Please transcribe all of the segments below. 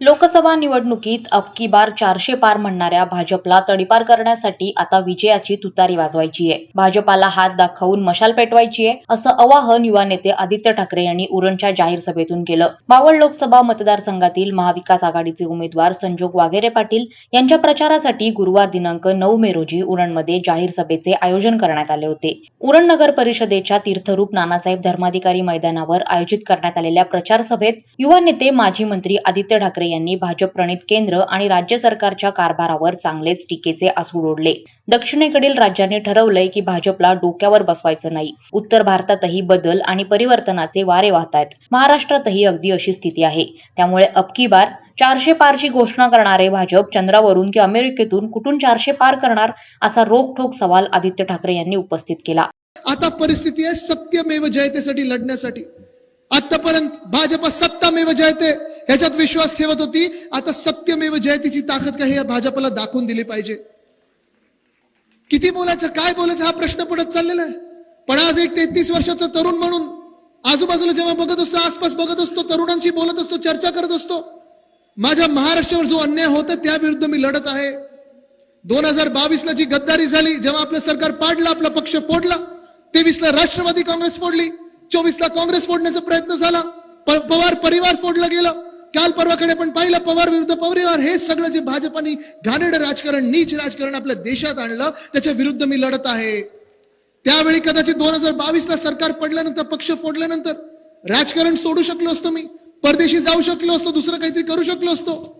लोकसभा निवडणुकीत अबकी बार चारशे पार म्हणणाऱ्या भाजपला तडीपार करण्यासाठी आता विजयाची तुतारी वाजवायची आहे. भाजपाला हात दाखवून मशाल पेटवायची आहे असं आवाहन युवा नेते आदित्य ठाकरे यांनी उरणच्या जाहीर सभेतून केलं. मावळ लोकसभा मतदारसंघातील महाविकास आघाडीचे उमेदवार संजोग वाघेरे पाटील यांच्या प्रचारासाठी गुरुवार दिनांक नऊ मे रोजी उरणमध्ये जाहीर सभेचे आयोजन करण्यात आले होते. उरण नगर परिषदेच्या तीर्थरूप नानासाहेब धर्माधिकारी मैदानावर आयोजित करण्यात आलेल्या प्रचार सभेत युवा नेते माजी मंत्री आदित्य ठाकरे यांनी भाजप प्रणित केंद्र आणि राज्य सरकारच्या कारभारावर चांगलेच टीकेचे आसूड ओढले दक्षिणेकडील राज्यांनी ठरवलंय की भाजपला डोक्यावर बसवायचं नाही. उत्तर भारतातही बदल आणि परिवर्तनाचे वारे वाहत आहेत महाराष्ट्रातही अगदी अशी स्थिती आहे. त्यामुळे अबकी बार चारशे पारची घोषणा करणारे भाजप चंद्रावरून की अमेरिकेतून कुठून चारशे पार करणार असा रोखठोक सवाल आदित्य ठाकरे यांनी उपस्थित केला. आता परिस्थिती आहे सत्यमेव जयतेसाठी लढण्यासाठी. आतापर्यंत भाजप सत्तामेव जयते त्याच्यात विश्वास ठेवत होती आता सत्यमेव जयतीची ताकद काही या भाजपला दाखवून दिली पाहिजे. किती बोलायचं काय बोलायचं हा प्रश्न पडत चाललेला आहे. पण आज एक तेहतीस वर्षाचा तरुण म्हणून आजूबाजूला जेव्हा बघत असतो आसपास बघत असतो तरुणांशी बोलत असतो चर्चा करत असतो माझ्या महाराष्ट्रावर जो अन्याय होता त्याविरुद्ध मी लढत आहे. दोन हजार बावीस ला जी गद्दारी झाली जेव्हा आपलं सरकार पाडलं आपला पक्ष फोडला तेवीस ला राष्ट्रवादी काँग्रेस फोडली चोवीस ला काँग्रेस फोडण्याचा प्रयत्न झाला प- पवार परिवार फोडला गेलं काल परवाकडे पण पाहिलं पवार विरुद्ध परिवार हे सगळं जे भाजपाने घाणेड राजकारण नीच राजकारण आपल्या देशात आणलं त्याच्या विरुद्ध मी लढत आहे. त्यावेळी कदाचित दोन हजार बावीस ला सरकार पडल्यानंतर पक्ष फोडल्यानंतर राजकारण सोडू शकलो असतो मी. परदेशी जाऊ शकलो असतो दुसरं काहीतरी करू शकलो असतो.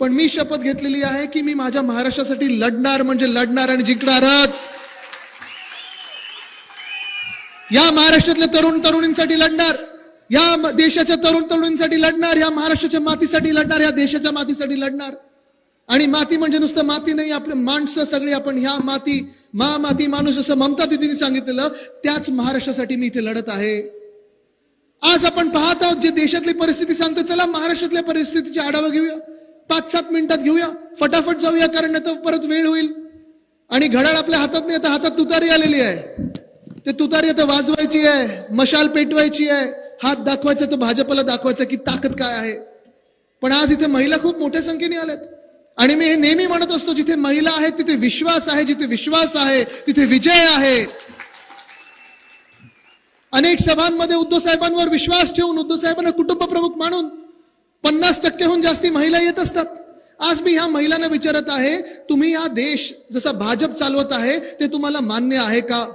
पण मी शपथ घेतलेली आहे की मी माझ्या महाराष्ट्रासाठी लढणार म्हणजे लढणार आणि जिंकणारच. या महाराष्ट्रातल्या तरुण तरुणींसाठी लढणार. या देशाच्या तरुण तरुणींसाठी लढणार या महाराष्ट्राच्या मातीसाठी लढणार या देशाच्या मातीसाठी लढणार. आणि माती म्हणजे नुसतं माती नाही आपलं माणसं सगळी आपण ह्या माती मा माती माणूस असं ममता दिदीने सांगितलेलं त्याच महाराष्ट्रासाठी मी इथे लढत आहे. आज आपण पाहत आहोत जे देशातली परिस्थिती सांगतो चला महाराष्ट्रातल्या परिस्थितीची आढावा घेऊया. पाच सात मिनिटात घेऊया. फटाफट जाऊया कारण आता परत वेळ होईल. आणि घड्याळ आपल्या हातात नाही आता हातात तुतारी आलेली आहे. ते तुतारी आता वाजवायची आहे मशाल पेटवायची आहे. हात दाखवायचा तो भाजपला दाखवायचा की ताकद काय आहे. पण आज इथे महिला खूप मोठ्या संख्येने आल्यात. आणि मी हे नेहमी म्हणत असतो जिथे महिला आहेत तिथे विश्वास आहे जिथे विश्वास आहे तिथे विजय आहे. अनेक सभांमध्ये उद्धव साहेबांवर विश्वास ठेवून उद्धव साहेबांना कुटुंब प्रमुख मानून पन्नास टक्क्याहून जास्ती महिला येत असतात. आज मी ह्या महिलांना विचारत आहे तुम्ही हा देश जसा भाजप चालवत आहे ते तुम्हाला मान्य आहे का?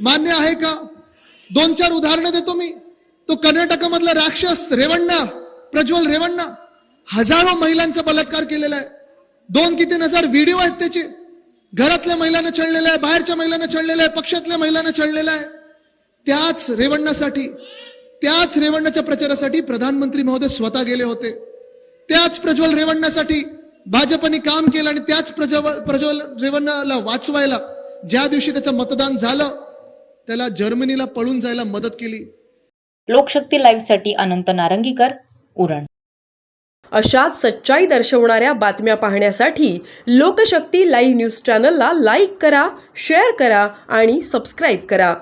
मान्य आहे का? दोन चार उदाहरणं देतो मी. तो कर्नाटकामधला राक्षस रेवण्णा प्रज्वल रेवण्णा हजारो महिलांचा बलात्कार केलेला आहे. दोन की तीन हजार व्हिडिओ आहेत त्याचे. घरातल्या महिलांना छळलेला आहे बाहेरच्या महिलांना चढलेलं आहे पक्षातल्या महिलांना चढलेलं आहे. त्याच रेवण्णासाठी त्याच रेवण्णाच्या प्रचारासाठी प्रधानमंत्री महोदय स्वतः गेले होते. त्याच प्रज्वल रेवण्णासाठी भाजपने काम केलं आणि त्याच प्रज्वल प्रज्वल रेवण्णाला वाचवायला ज्या दिवशी त्याचं मतदान झालं त्याला जर्मनीला पळून जायला मदत केली. लोकशक्ती लाईव्हसाठी अनंत नारंगीकर उरण. अशाच सच्चाई दर्शवणाऱ्या बातम्या पाहण्यासाठी लोकशक्ती लाईव्ह न्यूज चॅनलला लाईक करा शेअर करा आणि सबस्क्राईब करा.